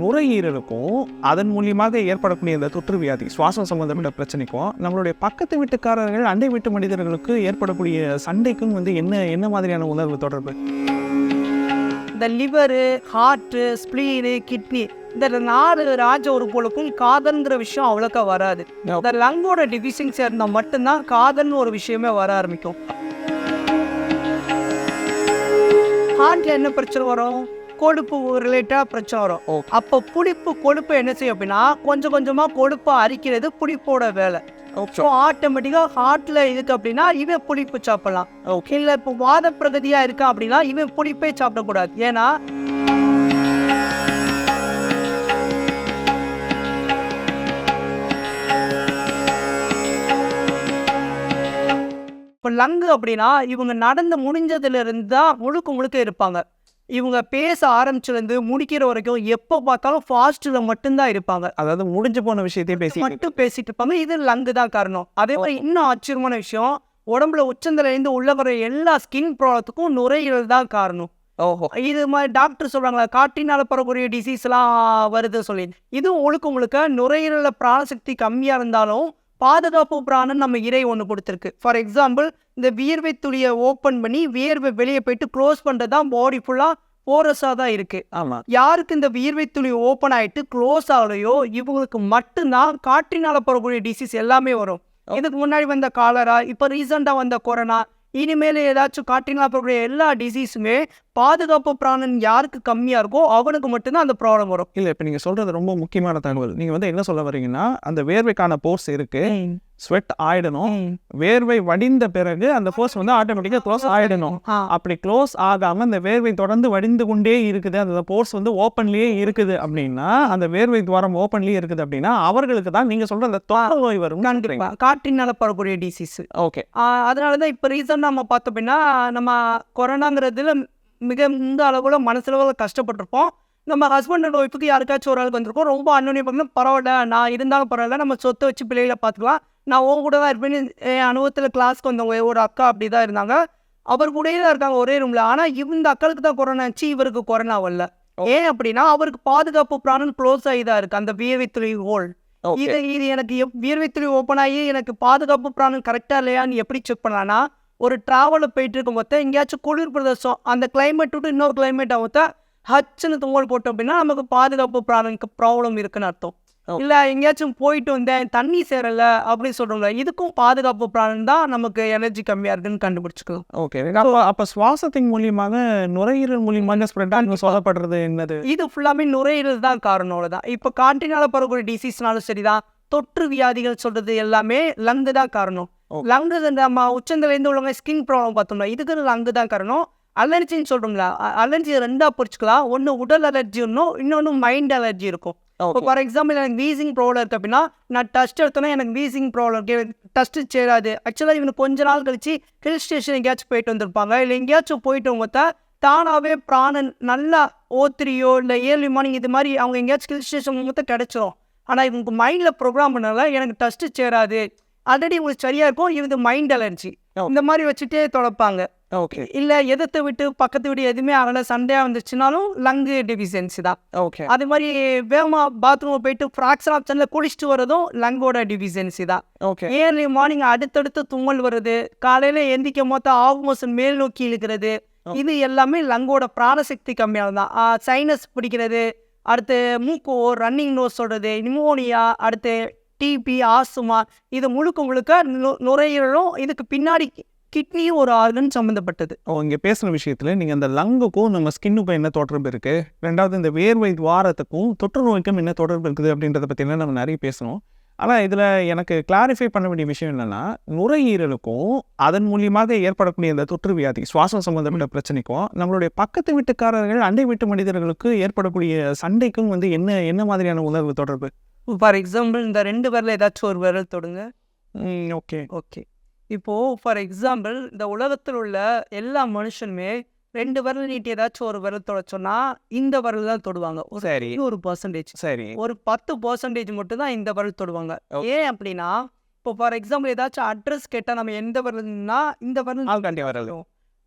நுரையீரலுக்கும் அதன் மூலியமாக ஏற்படக்கூடிய இந்த தொற்று வியாதி சுவாசம் சம்பந்தப்பட்ட பிரச்சனைக்கும் நம்மளுடைய பக்கத்து வீட்டுக்காரர்கள் அண்டை வீட்டு மனிதர்களுக்கு ஏற்படக்கூடிய சண்டைக்கும் வந்து என்ன என்ன மாதிரியான உணர்வு தொடர்பு? இந்த லிவரு ஹார்ட்டு ஸ்ப்ளீனு கிட்னி இந்த நாலு ராஜ உறுப்புகளுக்கும் காதல்ங்கிற விஷயம் அவ்வளோக்கா வராது. இந்த லங்கோட டிவிஷன்ஸ் இருந்தால் மட்டும்தான் காதல்னு ஒரு விஷயமே வர ஆரம்பிக்கும். ஹார்ட்ல என்ன பிரச்சனை வரும்? கொழுப்பு ரிலேட்டடாக பிரச்சனை வரும். அப்போ புளிப்பு கொழுப்பு என்ன செய்யும் அப்படின்னா கொஞ்சம் கொஞ்சமாக கொழுப்பை அரிக்கிறது புளிப்போட வேலை. ஸோ ஆட்டோமேட்டிக்காக ஹார்ட்டில் இருக்கு அப்படின்னா இவன் புளிப்பு சாப்பிடலாம். ஓகே இல்லை இப்போ வாத பிரகதியாக இருக்கா அப்படின்னா இவன் புளிப்பே சாப்பிடக்கூடாது. ஏன்னா இப்போ லங்கு அப்படின்னா இவங்க நடந்து முடிஞ்சதுல இருந்து தான் முழுக்க முழுக்க இருப்பாங்க. இவங்க பேச ஆரம்பிச்சிலேருந்து முடிக்கிற வரைக்கும் எப்போ பார்த்தாலும் ஃபாஸ்ட்டில் மட்டும்தான் இருப்பாங்க. அதாவது முடிஞ்சு போன விஷயத்தையே பேசி மட்டும் பேசிட்டு இருப்பாங்க. இது லங்கு தான் காரணம். அதே மாதிரி இன்னும் ஆச்சரியமான விஷயம் உடம்புல உச்சந்தல இருந்து உள்ள வர எல்லா ஸ்கின் ப்ராப்ளத்துக்கும் நுரையீரல் தான் காரணம். ஓஹோ. இது மாதிரி டாக்டர் சொல்றாங்களா காற்றினால பரவக்கூடிய டிசீஸ்லாம் வருது சொல்லி. இதுவும் முழுக்க முழுக்க நுரையீரல பிராணசக்தி கம்மியா இருந்தாலும் பாதுகாப்பு பிராணம் நம்ம இறை ஒன்று கொடுத்துருக்கு. ஃபார் எக்ஸாம்பிள் இந்த வியர்வை துளியை ஓப்பன் பண்ணி வியர்வை வெளியே போயிட்டு க்ளோஸ் பண்ணுறது தான் பாடி ஃபுல்லாக போரஸாக தான் இருக்குது ஆமா. யாருக்கு இந்த வியர்வை துளி ஓப்பன் ஆயிட்டு க்ளோஸ் ஆகலையோ இவங்களுக்கு மட்டும்தான் காற்றினால பரவக்கூடிய டிசீஸ் எல்லாமே வரும். இதுக்கு முன்னாடி வந்த காலரா இப்போ ரீசெண்டாக வந்த கொரோனா இனிமேல் ஏதாச்சும் காற்றினால பரவக்கூடிய எல்லா டிசீஸுமே பாதுகாப்பு பிராணன் யாருக்கு கம்மியாக இருக்கோ அவனுக்கு மட்டும்தான் அந்த ப்ராப்ளம் வரும். இல்ல இப்ப நீங்க சொல்றது ரொம்ப முக்கியமான தகவல். நீங்க வந்து என்ன சொல்ல வரீங்கன்னா அந்த வேர்வைக்கான போர்ஸ் இருக்கு. ஸ்வெட் ஆயிடணும். வேர்வை வடிந்த பிறகு அந்த போர்ஸ் வந்து ஆட்டோமேட்டிக்கா க்ளோஸ் ஆயிடணும். அப்படி க்ளோஸ் ஆகாம அந்த வேர்வை தொடர்ந்து வடிந்து கொண்டே இருக்குது. அந்த போர்ஸ் வந்து ஓப்பன்லயே இருக்குது அப்படின்னா அந்த வேர்வை துவாரம் ஓப்பன்லயே இருக்குது அப்படின்னா அவர்களுக்கு தான் நீங்க சொல்ற அந்த தொற்று நோய் வரும் காற்றினால பரவக்கூடிய டிசீஸ் ஓகே அதனால தான் இப்போ ரீசெண்டாக நம்ம பார்த்தோம் அப்படின்னா நம்ம கொரோனாங்கிறதுல மிக இந்த அளவில் மனசளவில் கஷ்டப்பட்டிருப்போம். நம்ம ஹஸ்பண்ட் ஒய்ஃபுக்கு யாருக்காச்சும் ஒரு ஆளுக்கு வந்திருக்கோம். ரொம்ப அன்னோனியம் பார்த்தீங்கன்னா பரவாயில்ல நான் இருந்தாலும் பரவாயில்ல நம்ம சொத்தை வச்சு பிள்ளைகளை பார்த்துக்கலாம். நான் உன் கூட தான் இருப்பேன்னு என் அனுபவத்தில் கிளாஸ்க்கு வந்தவங்க ஒரு அக்கா அப்படி தான் இருந்தாங்க. அவர் கூடயே தான் இருக்காங்க ஒரே ரூமில் ஆனால் இந்த அக்காளுக்கு தான் கொரோனா ஆச்சு இவருக்கு கொரோனா வரல. ஏன் அப்படின்னா அவருக்கு பாதுகாப்பு பிராணம் க்ளோஸ் ஆகி தான் இருக்கு அந்த வியர்வை துளி ஹோல் இது இது எனக்கு எப் வியர்வை துளி ஓப்பன் ஆகி எனக்கு பாதுகாப்பு பிராணம் கரெக்டாக இல்லையான்னு எப்படி செக் பண்ணலான்னா ஒரு ட்ராவலில் போயிட்டு இருக்கும் போது எங்கேயாச்சும் குளிர் பிரதேசம் அந்த climate விட்டு இன்னொரு கிளைமேட் ஆகத்த ஹச்சுன்னு துங்கல் போட்டோம் அப்படின்னா நமக்கு பாதுகாப்பு பிராணனுக்கு ப்ராப்ளம் இருக்குன்னு அர்த்தம். இல்லை எங்கேயாச்சும் போயிட்டு வந்தேன் தண்ணி சேரல அப்படின்னு சொல்கிறோம்ல இதுக்கும் பாதுகாப்பு பிராணம் தான் நமக்கு எனர்ஜி கம்மியாக இருக்குன்னு கண்டுபிடிச்சிக்கலாம். ஓகே அப்போ அப்போ சுவாசத்தின் மூலியமாக நுரையீரல் மூலியமாக ஸ்ப்ரெட் ஆகி சொல்லப்படுறது என்னது? இது ஃபுல்லாமே நுரையீரல் தான் காரணம் தான். இப்போ காற்றினால பரவக்கூடிய டிசீஸ்னாலும் சரிதான். தொற்று வியாதிகள் சொல்றது எல்லாமே லங்கு தான் காரணம். லங்கு நம்ம உச்சந்திலேருந்து உள்ளவங்க ஸ்கின் ப்ராப்ளம் பார்த்தோம்னா இதுக்கு லங்கு தான் காரணம். அலர்ஜின்னு சொல்றோம்ல அலர்ஜி ரெண்டா பிடிச்சிக்கலாம் ஒன்று உடல் அலர்ஜி ஒன்றும் இன்னொன்று மைண்ட் அலர்ஜி இருக்கும். இப்போ ஃபார் எக்ஸாம்பிள் எனக்கு வீசிங் ப்ராப்ளம் இருக்கு அப்படின்னா நான் டஸ்ட் எடுத்தோன்னா எனக்கு வீசிங் ப்ராப்ளம் இருக்கு. டஸ்ட்டு சேராது. ஆக்சுவலாக இவனுக்கு கொஞ்ச நாள் கழிச்சு ஹில் ஸ்டேஷன் எங்கேயாச்சும் போயிட்டு வந்திருப்பாங்க. இல்லை எங்கேயாச்சும் போயிட்டு பார்த்தா தானாகவே பிராணன் நல்லா ஓத்திரியோ இல்லை ஏர்லி மார்னிங் இது மாதிரி அவங்க எங்கேயாச்சும் ஹில் ஸ்டேஷன் மொத்தம் கிடைச்சிரும். ஆனால் இவங்க மைண்டில் ப்ரோக்ராம் பண்ணல எனக்கு டஸ்ட்டு சேராது. ஆல்ரெடி உங்களுக்கு சரியா இருக்கும் இது மைண்ட் அலர்ஜி. இந்த மாதிரி வச்சுட்டே தொலைப்பாங்க. ஓகே. இல்லை எதிர்த்து விட்டு பக்கத்து விட்டு எதுவுமே ஆகல சண்டையாக வந்துச்சுனாலும் லங்கு டிவிஷன்சி தான். ஓகே. அதே மாதிரி வேகமாக பாத்ரூம் போயிட்டு ஃப்ராக்சர் ஆப்ஷனில் குளிச்சுட்டு வரதும் லங்கோட டிவிஷன்சி தான். ஓகே. ஏர்லி மார்னிங் அடுத்தடுத்து தும்மல் வருது. காலையில் எந்திக்கும் போது ஆஃப் மேல் நோக்கி இழுக்கிறது. இது எல்லாமே லங்கோட பிராணசக்தி கம்மியாக தான். சைனஸ் பிடிக்கிறது. அடுத்து மூக்கோ ரன்னிங் நோஸ் சொல்கிறது நிமோனியா அடுத்து டிபி ஆஸ்துமா. இது முழுக்க முழுக்க நுரையீரலும் இதுக்கு பின்னாடி கிட்னியும் ஒரு ஆர்கன் சம்மந்தப்பட்டது ஓ இங்கே பேசுன விஷயத்தில் நீங்கள் அந்த லங்குக்கும் நம்ம ஸ்கின்னுக்கும் என்ன தொடர்பு இருக்குது ரெண்டாவது இந்த வேர்வை துவாரத்துக்கும் தொற்று நோய்க்கும் என்ன தொடர்பு இருக்குது அப்படின்றத பற்றிலாம் நம்ம நிறைய பேசணும். ஆனால் இதில் எனக்கு கிளாரிஃபை பண்ண வேண்டிய விஷயம் என்னென்னா நுரையீரலுக்கும் அதன் மூலியமாக ஏற்படக்கூடிய இந்த தொற்று வியாதி சுவாசம் சம்பந்தப்பட்ட பிரச்சனைக்கும் நம்மளுடைய பக்கத்து வீட்டுக்காரர்கள் அண்டை வீட்டு மனிதர்களுக்கு ஏற்படக்கூடிய சண்டைக்கும் வந்து என்ன என்ன மாதிரியான உணர்வு தொடர்பு? ஃபார் எக்ஸாம்பிள் இந்த ரெண்டு விரல ஏதாச்சும் ஒரு விரல் தொடுங்க. ஓகே. ஓகே. இப்போ ஃபார் எக்ஸாம்பிள் இந்த உலகத்தில் உள்ள எல்லா மனுஷனுமே ரெண்டு விரல் நீட்டி ஏதாச்சும் ஒரு விரல் தொட சொன்னா இந்த விரல் தான் தொடுவாங்க. சரி. ஒரு பர்சன்டேஜ் சரி. ஒரு பத்து பர்சன்டேஜ் மட்டும் தான் இந்த விரல் தொடுவாங்க. ஏன் அப்படின்னா இப்போ ஃபார் எக்ஸாம்பிள் ஏதாச்சும் அட்ரஸ் கேட்டால் நம்ம எந்த விரல்னா இந்த விரல் கண்டி வரது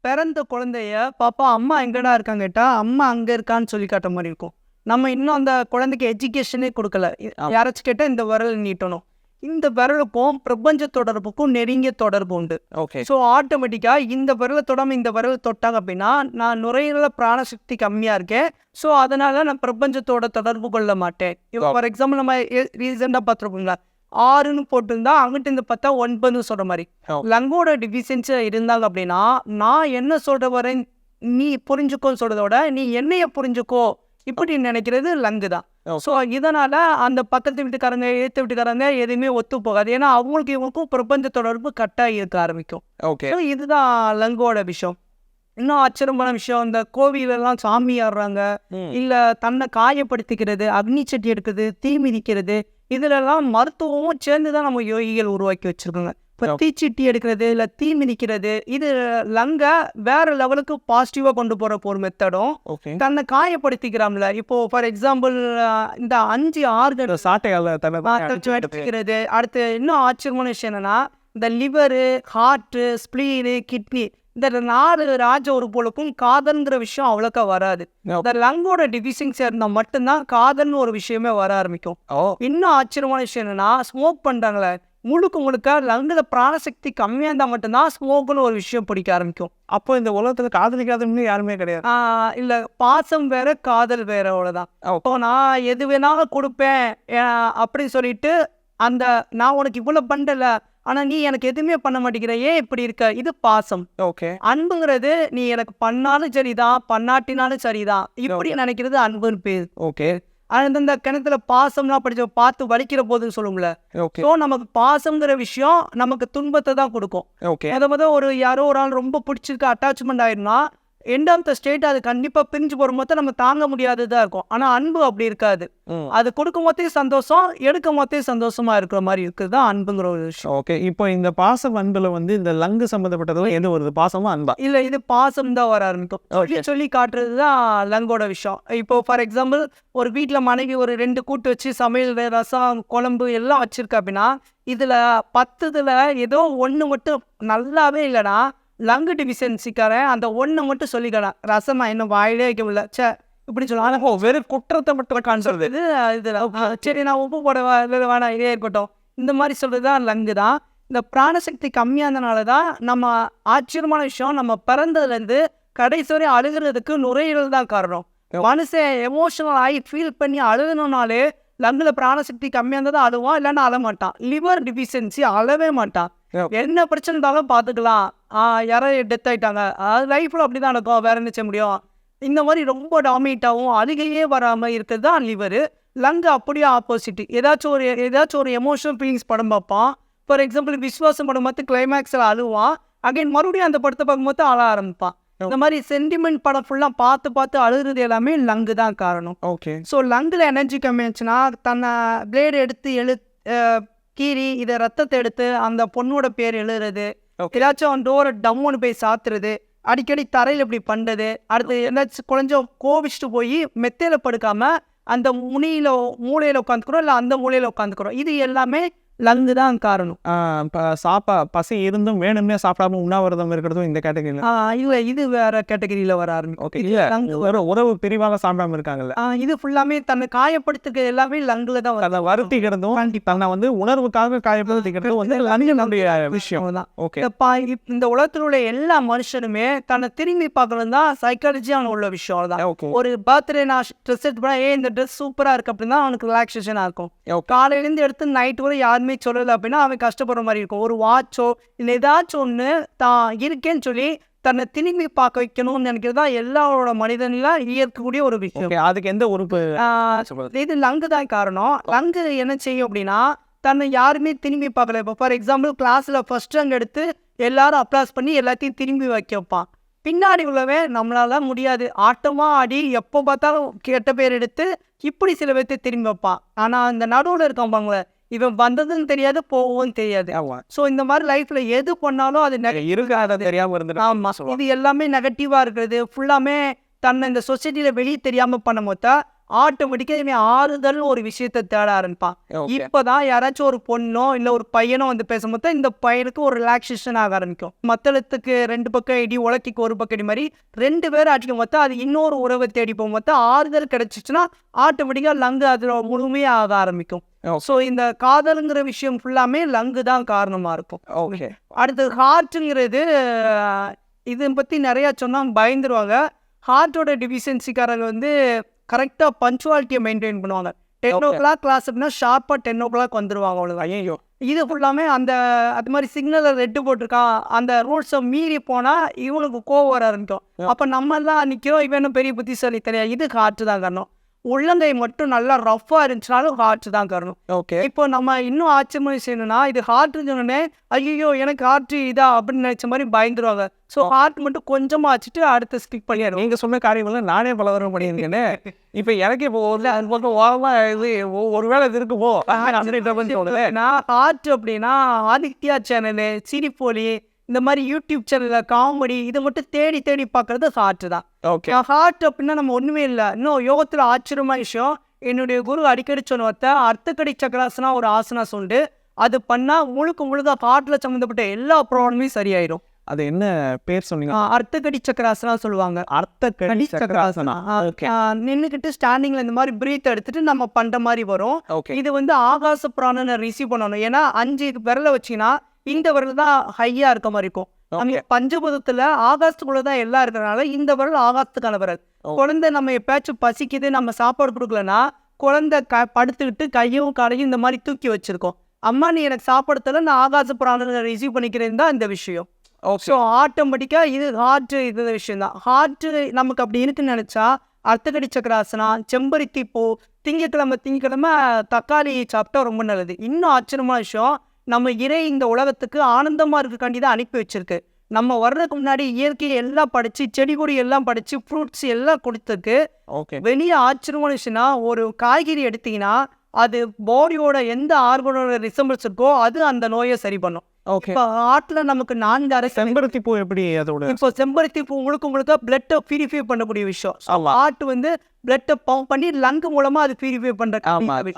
பிறந்த குழந்தைய பாப்பா அம்மா எங்கடா இருக்காங்க கேட்டா அம்மா அங்க இருக்கான்னு சொல்லி காட்ட மாதிரி இருக்கும். நம்ம இன்னும் அந்த குழந்தைக்கு எஜுகேஷனே கொடுக்கல. யாராச்சும் கேட்டால் இந்த விரல் நீட்டணும். இந்த விரலுக்கும் பிரபஞ்ச தொடர்புக்கும் நெருங்கிய தொடர்பு உண்டு. ஓகே ஸோ ஆட்டோமேட்டிக்காக இந்த விரலை தொடாம இந்த விரல் தொட்டாங்க அப்படின்னா நான் நுரையீரல பிராணசக்தி கம்மியாக இருக்கேன். ஸோ அதனால நான் பிரபஞ்சத்தோட தொடர்பு கொள்ள மாட்டேன். இப்போ ஃபார் எக்ஸாம்பிள் நம்ம ரீசெண்டாக பார்த்துருக்கோங்களா ஆறுன்னு போட்டிருந்தா அங்கிட்டு இருந்து பார்த்தா ஒன்பதுன்னு சொல்கிற மாதிரி. ஓ. லங்கோட டிஃபிஷியன்சி இருந்தாங்க அப்படின்னா நான் என்ன சொல்ற வரேன் நீ புரிஞ்சுக்கோன்னு சொல்றத விட நீ என்னைய புரிஞ்சுக்கோ. இப்படி நினைக்கிறது லங்கு தான். ஸோ இதனால அந்த பக்கத்து வீட்டுக்காரங்க ஏற்ற வீட்டுக்காரங்க எதுவுமே ஒத்து போகாது. ஏன்னா அவங்களுக்கு இவங்களுக்கும் பிரபஞ்ச தொடர்பு கட்டாக இருக்க ஆரம்பிக்கும். ஓகே. இதுதான் லங்கோட விஷயம். இன்னும் ஆச்சரியமான விஷயம் இந்த கோவிலெல்லாம் சாமி ஆடுறாங்க. இல்ல தன்னை காயப்படுத்திக்கிறது அக்னி சட்டி எடுக்கிறது தீ மிதிக்கிறது இதுலெல்லாம் மருத்துவமும் சேர்ந்து தான் நம்ம யோகிகள் உருவாக்கி வச்சிருக்காங்க. இப்போ. தீச்சிட்டி எடுக்கிறது இல்லை தீ மிதிக்கிறது இது லங்க வேற லெவலுக்கு பாசிட்டிவாக கொண்டு போகிற ஒரு மெத்தடும் ஓகே தன்னை காயப்படுத்திக்கிறாம்ல இப்போ ஃபார் எக்ஸாம்பிள் இந்த அஞ்சு இந்த சாட்டையால எடுத்துக்கிறது அடுத்து இன்னும் ஆச்சரியமான விஷயம் என்னன்னா இந்த லிவரு ஹார்ட்டு ஸ்ப்ளீனு கிட்னி இந்த நாலு ராஜ உறுப்புகளுக்கும் காதல்ங்கிற விஷயம் அவ்வளோக்கா வராது. இந்த லங்கோட டிவிஷன்ஸ் இருந்தால் மட்டும்தான் காதல்னு ஒரு விஷயமே வர ஆரம்பிக்கும். இன்னும் ஆச்சரியமான விஷயம் என்னன்னா ஸ்மோக் பண்ணுறாங்களே முழுக்க முழுக்க லங்குல பிராணசக்தி கம்மியாக இருந்தால் மட்டும்தான் ஸ்மோக்குன்னு ஒரு விஷயம் பிடிக்க ஆரம்பிக்கும். அப்போ இந்த உலகத்துல காதலிக்காதவங்க யாருமே கிடையாது. இல்ல பாசம் வேற காதல் வேற அவ்வளவுதான். ஓ. இப்போ நான் எது வேணாலும் கொடுப்பேன் ஆஹ் அப்படி சொல்லிட்டு அந்த நான் உனக்கு இவ்வளவு பண்ணல ஆனா நீ எனக்கு எதுவுமே பண்ண மாட்டேங்கிற ஏன் இப்படி இருக்க? இது பாசம். ஓகே. அன்புங்கிறது நீ எனக்கு பண்ணாலும் சரிதான் பண்ணாட்டினாலும் சரிதான். இப்படி நினைக்கிறது அன்புன்னு பேர். ஓகே. அந்த இந்த கிணத்துல பாசம்லாம் படிச்ச பார்த்து வலிக்கிற போதுன்னு சொல்லுவோம்ல ஸோ நமக்கு பாசம்ங்கிற விஷயம் நமக்கு துன்பத்தை தான் கொடுக்கும். அதை முத ஒரு யாரோ ஒரு ஆள் ரொம்ப பிடிச்சிருக்கு அட்டாச்மெண்ட் ஆயிருந்தா எண்ட் ஆஃப் த ஸ்டேட் அது கண்டிப்பாக பிரிஞ்சு போகும்போது நம்ம தாங்க முடியாததா இருக்கும். ஆனால் அன்பு அப்படி இருக்காது. அது கொடுக்கும் போதே சந்தோஷம் எடுக்கும் போதே சந்தோஷமா இருக்கிற மாதிரி இருக்குது தான் அன்புங்கிற ஒரு விஷயம். ஓகே இப்போ இந்த பாசம் அன்புல வந்து இந்த லங்கு சம்மந்தப்பட்டதுல எது வருது பாசமா அன்பா? இல்லை இது பாசம் தான் வர ஆரம்பிக்கும். சொல்லி சொல்லி காட்டுறது தான் லங்கோட விஷயம். இப்போ ஃபார் எக்ஸாம்பிள் ஒரு வீட்டில் மனைவி ஒரு ரெண்டு கூட்டு வச்சு சமையல் ரசம் குழம்பு எல்லாம் வச்சிருக்க அப்படின்னா இதில் பத்துதுல ஏதோ ஒன்று மட்டும் நல்லாவே இல்லைனா லங்கு டிஃபிஷியன்சிக்காரன் அந்த ஒன்று மட்டும் சொல்லிக்கலாம் ரசம் இன்னும் வாயிலே வைக்க முடியல. ச்சே இப்படி சொல்லுவாங்க ஓ வெறும் குற்றத்தை மட்டும் காண்றது. இது இதில் சரி நான் உப்பு போட வேணாம் இதே இருக்கட்டும். இந்த மாதிரி சொல்கிறது தான் லங்கு தான். இந்த பிராணசக்தி கம்மியானதுனால தான் நம்ம ஆச்சரியமான விஷயம் நம்ம பிறந்ததுலேருந்து கடைசி வரை அழுகிறதுக்கு நுரையீரல் தான் காரணம். மனுஷன் எமோஷனல் ஆகி ஃபீல் பண்ணி அழுகணும்னாலே லங்குல பிராணசக்தி கம்மியாக இருந்தால் தான் அழுவான் இல்லைன்னா அழ மாட்டான் லிவர் டிஃபிஷியன்சி அழவே மாட்டான். என்ன பிரச்சனை இருந்தாலும் பார்த்துக்கலாம் யாரோ டெத் ஆயிட்டாங்க. அது லைஃப்பில் அப்படி தான் நடக்கும் வேற என்ன செய்ய முடியும்? இந்த மாதிரி ரொம்ப டாமினேட் ஆகும் அழுகையே வராமல் இருக்கிறது தான் லிவரு லங்கு அப்படியே ஆப்போசிட் ஏதாச்சும் ஒரு ஏதாச்சும் ஒரு எமோஷனல் ஃபீலிங்ஸ் படம் பார்ப்பான். ஃபார் எக்ஸாம்பிள் விஸ்வாசம் படம் பார்த்து கிளைமேக்ஸில் அழுவான். அகைன் மறுபடியும் அந்த படத்தை பார்க்கும்போது அழ ஆரம்பிப்பான். இந்த மாதிரி சென்டிமெண்ட் படம் ஃபுல்லாக பார்த்து பார்த்து அழுகிறது எல்லாமே லங்கு தான் காரணம். ஓகே ஸோ லங்கில் எனர்ஜி கம்மியாச்சுன்னா தன்னை பிளேடு எடுத்து எழு கீறி இதை ரத்தத்தை எடுத்து அந்த பொண்ணோட பேர் எழுதுறது. ஏதாச்சும் அவன் டோரை டம்முன்னு போய் சாத்துறது. அடிக்கடி தரையில் இப்படி பண்ணுறது அடுத்து ஏதாச்சும் கொஞ்சம் கோவிச்சுட்டு போய் மெத்தையில படுக்காம அந்த முனியில மூலையில உட்காந்துக்கிறோம் இல்லை அந்த மூலையில உட்காந்துக்கிறோம். இது எல்லாமே லங்கு தான் காரணம் சாப்பா பசி இருந்தும் வேணும்னே சாப்பிடாம உண்ணாவிரதம் இருக்கிறதும் இந்த கேட்டகரியில் இல்ல இது வேற கேட்டகரியில வர ஆரம்பிக்கும் ஓகே இல்ல லங்கு. ஒரு உறவு பிரிவாக சாப்பிடாம இருக்காங்கல்ல. இது ஃபுல்லாமே தன்னை காயப்படுத்துக்க எல்லாமே லங்குல தான் அதை வருத்திக்கிறதும் தன்னை வந்து உணர்வுக்காக காயப்படுத்திக்கிறதும் வந்து லங்கினுடைய விஷயம். அவ்வளவுதான். ஓகே. இந்த உள்ள எல்லா மனுஷனுமே தன்னை திரும்பி பார்க்கறது தான் சைக்காலஜியான உள்ள விஷயம் தான் ஓகே. ஒரு பர்த்டே நான் ட்ரெஸ் எடுத்து போனா ஏ இந்த ட்ரெஸ் சூப்பராக இருக்கு அப்படின்னா அவனுக்கு ரிலாக்ஸேஷனாக இருக்கும். காலையிலேருந்து எடுத்து நைட் வரை யாருமே சொல்லலை அப்படின்னா அவன் கஷ்டப்படுற மாதிரி இருக்கும். ஒரு வாட்சோ இல்லை ஏதாச்சும் ஒன்று தான் இருக்கேன்னு சொல்லி தன்னை திரும்பி பார்க்க வைக்கணும்னு நினைக்கிறது தான் எல்லாரோட மனிதனில் இருக்கக்கூடிய ஒரு விஷயம். அதுக்கு எந்த உறுப்பு? இது லங்கு தான் காரணம். லங்கு என்ன செய்யும் அப்படின்னா தன்னை யாருமே திரும்பி பார்க்கல. இப்போ ஃபார் எக்ஸாம்பிள் கிளாஸில் ஃபர்ஸ்ட் ரேங்க் எடுத்து எல்லாரும் அப்ளாஸ் பண்ணி எல்லாத்தையும் திரும்பி வைக்க வைப்பான். பின்னாடி உள்ளவன் நம்மளால முடியாது. ஆட்டமா ஆடி எப்போ பார்த்தாலும் கெட்ட பேர் எடுத்து இப்படி சில பேர்த்தை திரும்பி வைப்பான். ஆனால் இந்த நடுவில் இருக்கான் பாங்களே இவன் வந்ததுன்னு தெரியாது போகவும் தெரியாது. ஆமா. ஸோ இந்த மாதிரி லைஃப்ல எது பண்ணாலும் அது நெக- இருக்காத தெரியாம இருந்துட்டு ஆமா. இது எல்லாமே நெகட்டிவா இருக்கிறது. ஃபுல்லாமே தன்னை இந்த சொசைட்டில வெளியே தெரியாம பண்ணும் போது ஆட்டோமேட்டிக்கா இவன் ஆறுதல் ஒரு விஷயத்தை தேட ஆரம்பிப்பான். இப்பதான் யாராச்சும் ஒரு பொண்ணோ இல்ல ஒரு பையனோ வந்து பேசும்போது இந்த பையனுக்கு ஒரு ரிலாக்ஸேஷன் ஆக ஆரம்பிக்கும். மத்தளத்துக்கு ரெண்டு பக்கம் இடி உலக்கிக்கு ஒரு பக்கம் இடி மாதிரி ரெண்டு பேரும் அடிக்கும் போது அது இன்னொரு உறவை தேடி போகும்போது ஆறுதல் கிடைச்சிச்சுன்னா ஆட்டோமேட்டிக்கா லங்கு அதுல முழுமையா ஆக ஆரம்பிக்கும். ஸோ இந்த காதலுங்கிற விஷயம் ஃபுல்லாமே லங்கு தான் காரணமா இருக்கும். ஓகே அடுத்து ஹார்ட்டுங்கிறது இதை பற்றி நிறையா சொன்னால் பயந்துருவாங்க. ஹார்ட்டோட டிஃபிஷியன்சிக்காரங்க வந்து கரெக்டாக பஞ்சுவாலிட்டியை மெயின்டைன் பண்ணுவாங்க. Ten கிளாக் கிளாஸ் அப்படின்னா ஷார்ப்பாக டென் ஓ கிளாக் வந்துருவாங்க அவ்வளோதான் ஐயோ இது ஃபுல்லாமே அந்த அது மாதிரி சிக்னலை ரெட்டு போட்டிருக்கான். அந்த ரூல்ஸை மீறி போனால் இவனுக்கு கோவம் வர ஆரம்பிக்கும். அப்போ நம்ம தான் நிற்கிறோம் இவனும் பெரிய புத்திசாலி தெரியாது. இது ஹார்ட்டு தான் காரணம். உள்ளங்கை மட்டும் நல்லா ரஃப்பாக இருந்துச்சுனாலும் ஹார்ட் தான் காரணம். ஓகே இப்போ நம்ம இன்னும் ஆச்சரியமா செய்யணும்னா இது ஹார்ட் சொன்னோடனே ஐயோ எனக்கு ஹார்ட் இதா அப்படின்னு நினைச்ச மாதிரி பயந்துருவாங்க. ஸோ ஹார்ட் மட்டும் கொஞ்சமா வச்சுட்டு அடுத்து ஸ்கிப் பண்ணிடுவோம் நீங்க சொன்ன காரியங்கள்லாம் நானே பல தடவை பண்ணியிருக்கேனே. இப்போ எனக்கு இப்போ ஒரு அது பக்கம் ஓரமா இது ஒ- ஒருவேளை இது இருக்குமோ? நான் ஹார்ட் அப்படின்னா ஆதித்யா சேனலு சிரிப்பொலி இந்த மாதிரி யூடியூப் சேனலில் காமெடி இதை மட்டும் தேடி தேடி பார்க்கறது ஹார்ட் தான். ஓகே ஹார்ட் அப்படின்னா நம்ம ஒன்றுமே இல்லை. இன்னும் யோகத்தில் ஆச்சரியமான விஷயம் என்னுடைய குரு அடிக்கடி சொன்ன அர்த்தக்கடி சக்கராசனா ஒரு ஆசனாஸ் உண்டு அது பண்ணால் முழுக்க முழுக்க ஹார்ட்டில் சம்மந்தப்பட்ட எல்லா ப்ராப்ளமும் சரியாயிடும் அது என்ன பேர் சொன்னீங்க? அர்த்தக்கடி சக்கராசனா சொல்லுவாங்க. அர்த்த கடி சக்கராசனா. நின்றுக்கிட்டு ஸ்டாண்டிங்ல இந்த மாதிரி பிரீத் எடுத்துட்டு நம்ம பண்ற மாதிரி வரும். இது வந்து ஆகாச பிராணனை ரிசீவ் பண்ணணும். ஏன்னா அஞ்சு விரல வச்சீங்கன்னா இந்த விரல் தான் ஹையா இருக்க மாதிரி இருக்கும். நம்ம பஞ்சபூதத்துல ஆகாசத்துக்குள்ள தான் எல்லாம் இருக்கிறனால இந்த விரல் ஆகாசத்துக்கான விரல். ஓ. குழந்தை நம்ம எப்பயாச்சும் பசிக்குது நம்ம சாப்பாடு கொடுக்கலன்னா குழந்தை க படுத்துக்கிட்டு கையும் காலையும் இந்த மாதிரி தூக்கி வச்சிருக்கோம். அம்மா நீ எனக்கு சாப்பாடு தரல நான் ஆகாச பிராணனை ரிசீவ் பண்ணிக்கிறேன் தான் இந்த விஷயம். ஸோ ஆட்டோமேட்டிக்காக இது ஹார்ட் இது விஷயம் தான். ஹார்ட்டு நமக்கு அப்படி இருக்குன்னு நினச்சா அர்த்தகடி சக்கராசனா செம்பருத்தி பூ திங்கக்கிழமை திங்கக்கிழமை தக்காளி சாப்பிட்டா ரொம்ப நல்லது. இன்னும் ஆச்சரியமான விஷயம் நம்ம இறை இந்த உலகத்துக்கு ஆனந்தமாக இருக்கக்காண்டி தான் அனுப்பி வச்சிருக்கு. நம்ம வர்றதுக்கு முன்னாடி இயற்கையை எல்லாம் படித்து செடி கொடி எல்லாம் படித்து ஃப்ரூட்ஸ் எல்லாம் கொடுத்துருக்கு. ஓகே வெளியே ஆச்சரியமான விஷயம்னா ஒரு காய்கறி எடுத்தீங்கன்னா அது பாடியோட எந்த ஆர்கனோட ரிசம்பிள்ஸ் இருக்கோ அது அந்த நோயை சரி பண்ணும். ஓகே இப்போ ஆட்டில் நமக்கு நான்கு அரை செம்பருத்தி பூ எப்படி அதோட? இப்போ செம்பருத்தி பூ முழுக்க முழுக்க பிளட்டை பியூரிஃபை பண்ணக்கூடிய விஷயம். ஹார்ட் வந்து பிளட்டை பம்ப் பண்ணி லங்கு மூலமா அது பியூரிஃபை.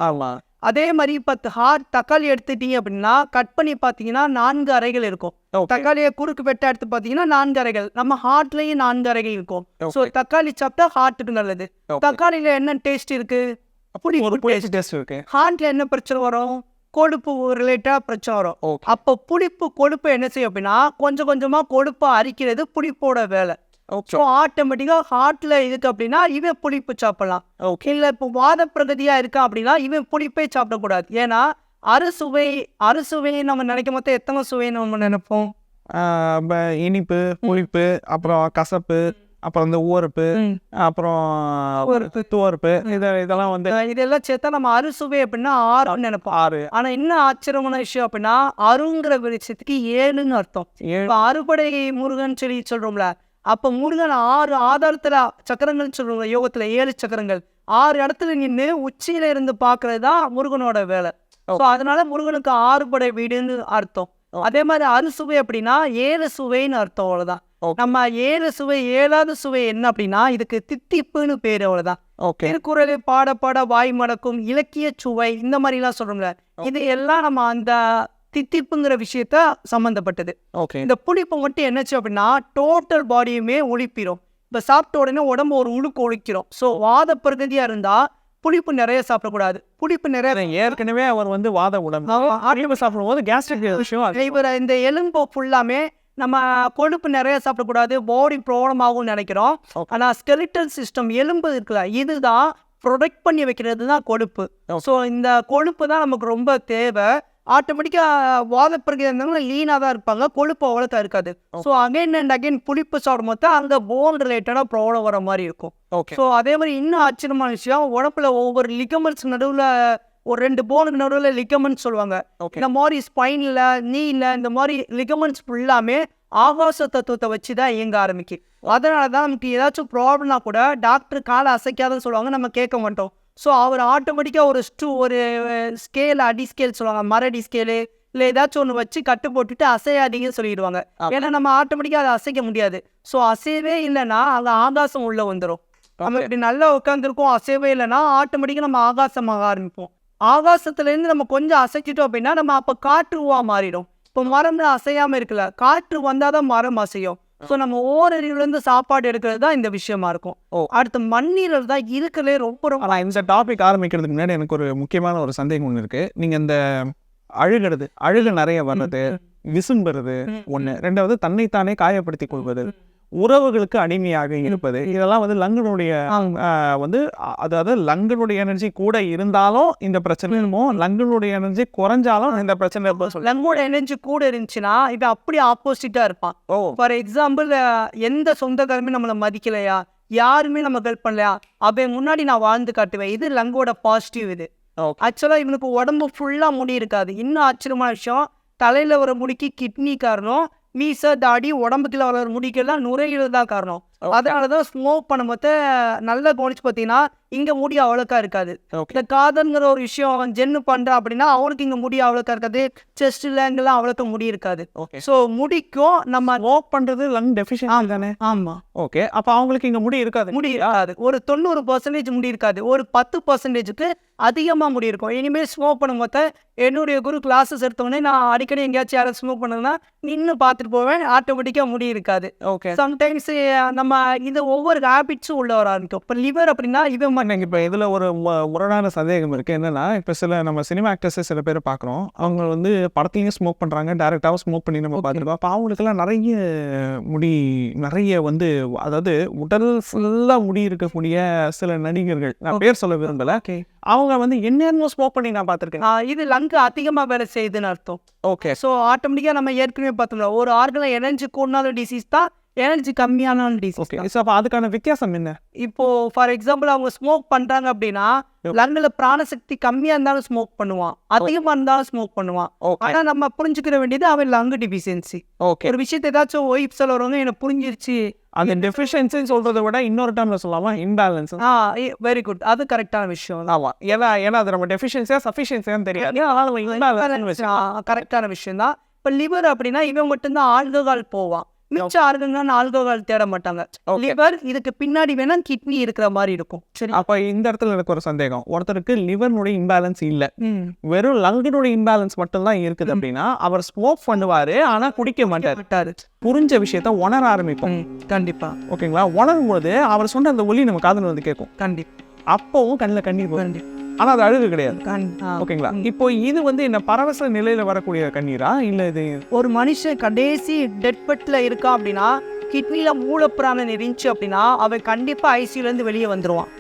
ஆமா. அதே மாதிரி இப்போ ஹார்ட் தக்காளி எடுத்துட்டீங்க அப்படின்னா கட் பண்ணி பார்த்தீங்கன்னா நான்கு அறைகள் இருக்கும். தக்காளியை குறுக்கு வெட்ட எடுத்து பார்த்தீங்கன்னா நான்கு அறைகள். நம்ம ஹார்ட்லயும் நான்கு அறைகள் இருக்கும். ஸோ தக்காளி சாப்பிட்டா ஹார்ட்டுக்கு நல்லது. தக்காளியில என்ன டேஸ்ட் இருக்கு? அப்படி ஒரு டேஸ்ட் இருக்கு. ஹார்ட்ல என்ன பிரச்சனை வரும்? கொழுப்பு ரிலேட்டடா பிரச்சனை வரும். அப்போ புளிப்பு கொழுப்பு என்ன செய்யும் அப்படின்னா கொஞ்சம் கொஞ்சமா கொழுப்பை அரிக்கிறது புளிப்போட வேலை. ஸோ ஆட்டோமேட்டிக்காக ஹார்ட்டில் இருக்கு அப்படின்னா இவன் புளிப்பு சாப்பிடலாம். ஓகே இல்லை இப்போ வாத பிரகதியாக இருக்கா அப்படின்னா இவன் புளிப்பே சாப்பிடக்கூடாது. ஏன்னா அறுசுவை அறுசுவை நம்ம நினைக்கும் போது எத்தனை சுவை நம்ம நினைப்போம்? இனிப்பு புளிப்பு அப்புறம் கசப்பு அப்புறம் இந்த ஊறுப்பு அப்புறம். துவர்ப்பு இத இதெல்லாம் வந்து இதெல்லாம் சேர்த்தா நம்ம அறுசுவை அப்படின்னா ஆறுன்னு நினைப்போம். ஆறு. ஆனா என்ன ஆச்சரியமான விஷயம் அப்படின்னா அருங்கிற விஷயத்துக்கு ஏழுன்னு அர்த்தம். அறுபடை முருகன் சொல்லி சொல்றோம்ல அப்ப முருகன் ஆறு ஆதாரத்துல சக்கரங்கள் சொல்றோம்ல யோகத்துல ஏழு சக்கரங்கள். ஆறு இடத்துல நின்று உச்சியில இருந்து பாக்குறது தான் முருகனோட வேலை. ஸோ அதனால முருகனுக்கு ஆறுபடை வீடுன்னு அர்த்தம். அதே மாதிரி அறுசுவை அப்படின்னா ஏழு சுவைன்னு அர்த்தம் அவ்வளவுதான். Okay. நம்ம ஏழு சுவை ஏழாவது சுவை என்ன அப்படின்னா இதுக்கு தித்திப்புன்னு பேர் அவ்வளவுதான். ஓகே திருக்குறளை பாட பாட வாய் மடக்கும் இலக்கிய சுவை இந்த மாதிரிலாம் சொல்றோம்ல. இது எல்லாம் நம்ம அந்த தித்திப்புங்கிற விஷயத்த சம்மந்தப்பட்டது ஓகே. இந்த புளிப்பு மட்டும் என்னச்சு அப்படின்னா டோட்டல் பாடியுமே ஒழிப்பிடும் இப்போ சாப்பிட்ட உடனே உடம்பு ஒரு உழுக்கு ஒழிக்கிறோம். ஸோ வாத பிரகதியாக இருந்தால் புளிப்பு நிறைய சாப்பிடக்கூடாது. புளிப்பு நிறைய ஏற்கனவே அவர் வந்து வாத உடம்பு. ஆரியமா சாப்பிடும் போது கேஸ்ட்ரிக் விஷயம். இவர் இந்த எலும்பு ஃபுல்லாமே நம்ம கொழுப்பு நிறைய சாப்பிடக்கூடாது பாடி ப்ராப்ளம் ஆகும்னு நினைக்கிறோம். ஆனால் ஸ்கெலிட்டல் சிஸ்டம் எலும்பு இருக்குல்ல இதுதான் ப்ரொடெக்ட் பண்ணி வைக்கிறது தான் கொழுப்பு. ஸோ இந்த கொழுப்பு தான் நமக்கு ரொம்ப தேவை. ஆட்டோமேட்டிக்காக வாதப்பிறகு இருந்தவங்க லீனாக தான் இருப்பாங்க கொழுப்பு அவ்வளோக்கா இருக்காது. ஸோ அகைன் அண்ட் அகைன் புளிப்பு சாப்பிடும் போது அங்கே போன் ரிலேட்டடாக ப்ராப்ளம் வர மாதிரி இருக்கும். ஸோ அதே மாதிரி இன்னும் ஆச்சரியமான விஷயம் உடம்புல ஒவ்வொரு லிகமெண்ட்ஸ் நடுவில் ஒரு ரெண்டு போனுக்கு நடுவில் லிகமெண்ட்ஸ் சொல்லுவாங்க. இந்த மாதிரி ஸ்பைனில் நீல இந்த மாதிரி லிகமெண்ட்ஸ் ஃபுல்லாமே ஆகாச தத்துவத்தை வச்சு தான் இயங்க ஆரம்பிக்கும் அதனால தான் நமக்கு ஏதாச்சும் ப்ராப்ளம்னா கூட டாக்டர் காலை அசைக்காதுன்னு சொல்லுவாங்க நம்ம கேட்க மாட்டோம். ஸோ அவர் ஆட்டோமேட்டிக்காக ஒரு ஸ்டூ ஒரு ஸ்கேல் அடி ஸ்கேல் சொல்லுவாங்க மரடி ஸ்கேலு இல்லை ஏதாச்சும் ஒன்று வச்சு கட்டு போட்டுட்டு அசையாதீங்கன்னு சொல்லிடுவாங்க. ஏன்னா நம்ம ஆட்டோமேட்டிக்காக அதை அசைக்க முடியாது. ஸோ அசையவே இல்லைன்னா அங்கே ஆகாசம் உள்ளே வந்துடும் நம்ம இப்படி நல்லா உட்காந்துருக்கோம் அசைவே இல்லைன்னா ஆட்டோமேட்டிக்காக நம்ம ஆகாசமாக ஆரம்பிப்போம். ஆகாசத்துலேருந்து நம்ம கொஞ்சம் அசைச்சிட்டோம் அப்படின்னா நம்ம அப்போ காற்றுவா மாறிடும். இப்போ மரம் அசையாமல் இருக்குல்ல காற்று வந்தால் தான் மரம் அசையும். ஸோ நம்ம ஓரறிவுலேருந்து சாப்பாடு எடுக்கிறது தான் இந்த விஷயமா இருக்கும். ஓ. அடுத்து மண்ணீரல் தான் இருக்கிறதுலே ரொம்ப ரொம்ப ஆனால் இந்த டாபிக் ஆரம்பிக்கிறதுக்கு முன்னாடி எனக்கு ஒரு முக்கியமான ஒரு சந்தேகம் ஒன்று இருக்கு. நீங்க இந்த அழுகிறது அழுக நிறைய வர்றது விசும்புறது ஒண்ணு. ரெண்டாவது தன்னைத்தானே காயப்படுத்திக் கொள்வது. உறவுகளுக்கு அடிமையாக இருப்பது. இதெல்லாம் வந்து லங்கனுடைய வந்து அதாவது லங்கனுடைய எனர்ஜி கூட இருந்தாலும் இந்த பிரச்சனை லங்கனுடைய எனர்ஜி குறைஞ்சாலும் இந்த பிரச்சனை லங்கோட எனர்ஜி கூட இருந்துச்சுன்னா இது அப்படியே ஆப்போசிட்டாக இருப்பான் ஓ. ஃபார் எக்ஸாம்பிள் எந்த சொந்தக்காரமே நம்மளை மதிக்கலையா? யாருமே நம்ம ஹெல்ப் பண்ணலையா? அவன் முன்னாடி நான் வாழ்ந்து காட்டுவேன். இது லங்கோட பாசிட்டிவ் இது. ஆக்சுவலாக இவனுக்கு உடம்பு ஃபுல்லாக முடி இருக்காது. இன்னும் ஆச்சரியமான விஷயம் தலையில் வர முடிக்கு கிட்னி காரணம் மீச தாடி உடம்புக்குள்ள வர முடிக்கெல்லாம் நுரையீரல் தான் காரணம். அதனால தான் ஸ்மோக் பண்ணும்போது நல்லா கவனிச்சு பார்த்தீங்கன்னா இங்கே முடி அவ்வளோக்கா இருக்காது. ஓகே இந்த காதல்ங்கிற ஒரு விஷயம் அவன் ஜென்னு பண்ணுறான் அப்படின்னா அவனுக்கு இங்கே முடி அவ்வளோக்கா இருக்காது. செஸ்ட் லேங்கெல்லாம் அவ்வளோக்கா முடி இருக்காது. ஓகே ஸோ முடிக்கும் நம்ம ஒர்க் பண்றது லங் டெஃபிஷியன்சி தானே? ஆமாம் ஓகே அப்போ அவங்களுக்கு இங்க முடி இருக்காது. முடி இருக்காது. ஒரு தொண்ணூறு பர்சன்டேஜ் முடி இருக்காது. ஒரு பத்து பர்சன்டேஜுக்கு அதிகமாக முடி இருக்கும். இனிமேல் ஸ்மோக் பண்ணும்போது என்னுடைய குரு கிளாஸஸ் எடுத்தோடனே நான் அடிக்கடி எங்கேயாச்சும் யாரும் ஸ்மோக் பண்ணதுன்னா நின்று பார்த்துட்டு போவேன். ஆட்டோமேட்டிக்காக முடி இருக்காது. ஓகே சம்டைம்ஸ் நம்ம இது ஒவ்வொரு ஹேபிட்ஸும் உள்ள வர ஆரம்பிக்கும். இப்போ லிவர் அப்படின்னா ம- எனக்கு இப்போ இதில் ஒரு முரணான சந்தேகம் இருக்குது என்னன்னா இப்போ சில நம்ம சினிமா ஆக்டர்ஸை சில பேர் பார்க்குறோம். அவங்க வந்து படத்துலையும் ஸ்மோக் பண்ணுறாங்க டேரெக்டாகவும் ஸ்மோக் பண்ணி நம்ம பார்த்துருக்கோம் அப்போ அவங்களுக்கெல்லாம் நிறைய முடி நிறைய வந்து அதாவது உடல் ஃபுல்லாக முடி இருக்கக்கூடிய சில நடிகர்கள் நான் பேர் சொல்ல விரும்பல. அவங்க வந்து என்னென்ன ஸ்மோக் பண்ணி நான் பார்த்துருக்கேன். இது லங்கு அதிகமாக வேலை செய்யுதுன்னு அர்த்தம். ஓகே ஸோ ஆட்டோமேட்டிக்காக நம்ம ஏற்கனவே பார்த்தோம்ல ஒரு ஆர்கனில் எனர்ஜி கூடினாலும் டிசீஸ் தான் எனர்ஜி கம்மியானாலும் டிசீஸ் ஓகே ஸோ அப்போ அதுக்கான வித்தியாசம் என்ன? இப்போ ஃபார் எக்ஸாம்பிள் அவங்க ஸ்மோக் பண்றாங்க அப்படின்னா லங்ல பிராணசக்தி கம்மியா இருந்தாலும் ஸ்மோக் பண்ணுவான். அதிகமா இருந்தாலும் ஸ்மோக் பண்ணுவான். ஓகே ஆனா நம்ம புரிஞ்சுக்கிற வேண்டியது அவன் லங் டிஃபிஷியன்சி ஓகே ஒரு விஷயத்தை ஏதாச்சும் ஒய்ஃப் சொல்லுறவங்க எனக்கு புரிஞ்சிருச்சு. அந்த டெஃபிஷியன்சின்னு சொல்கிறத விட இன்னொரு டைமில் சொல்லலாமா இன்பேலன்ஸ் ஆ வெரி குட் அது கரெக்டான விஷயம் தான். ஆமாம் ஏன்னா ஏன்னா அது நம்ம டெஃபிஷியன்சியாக சஃபிஷியன்சியான்னு தெரியாது. கரெக்டான விஷயம் தான். இப்போ லிவர் அப்படின்னா இவன் மட்டும்தான் ஆல்கஹால் போவான். மிச்ச ஆர்கன் ஆல்கஹால் தேட மாட்டாங்க. லிவர் இதுக்கு பின்னாடி வேணா கிட்னி இருக்கிற மாதிரி இருக்கும். சரி. அப்போ இந்த இடத்துல எனக்கு ஒரு சந்தேகம். ஒருத்தருக்கு லிவர்னுடைய இம்பேலன்ஸ் இல்லை. வெறும் லங்கினுடைய இம்பேலன்ஸ் மட்டும்தான் இருக்குது அப்படின்னா அவர் ஸ்மோக் பண்ணுவாரு ஆனா குடிக்க மாட்டார். புரிஞ்ச விஷயத்த உணர ஆரம்பிப்போம். கண்டிப்பா. ஓகேங்களா? உணரும் போது அவர் சொன்ன அந்த ஒலி நம்ம காதுல வந்து கேட்கும். கண்டிப்பா. அப்பவும் கண்ணில் கண்ணீர் கண்டிப்பா. ஆனா அது அழுகு கிடையாது. ஓகேங்களா? இப்போ இது வந்து என்ன பரவச நிலையில வரக்கூடிய கண்ணீரா? இல்ல இது ஒரு மனுஷன் கடைசி டெட் பெட்ல இருக்கான் அப்படின்னா கிட்னில மூலப்பிராணம் இருந்துச்சு அப்படின்னா அவன் கண்டிப்பா ஐசியூல இருந்து வெளியே வந்துருவான்.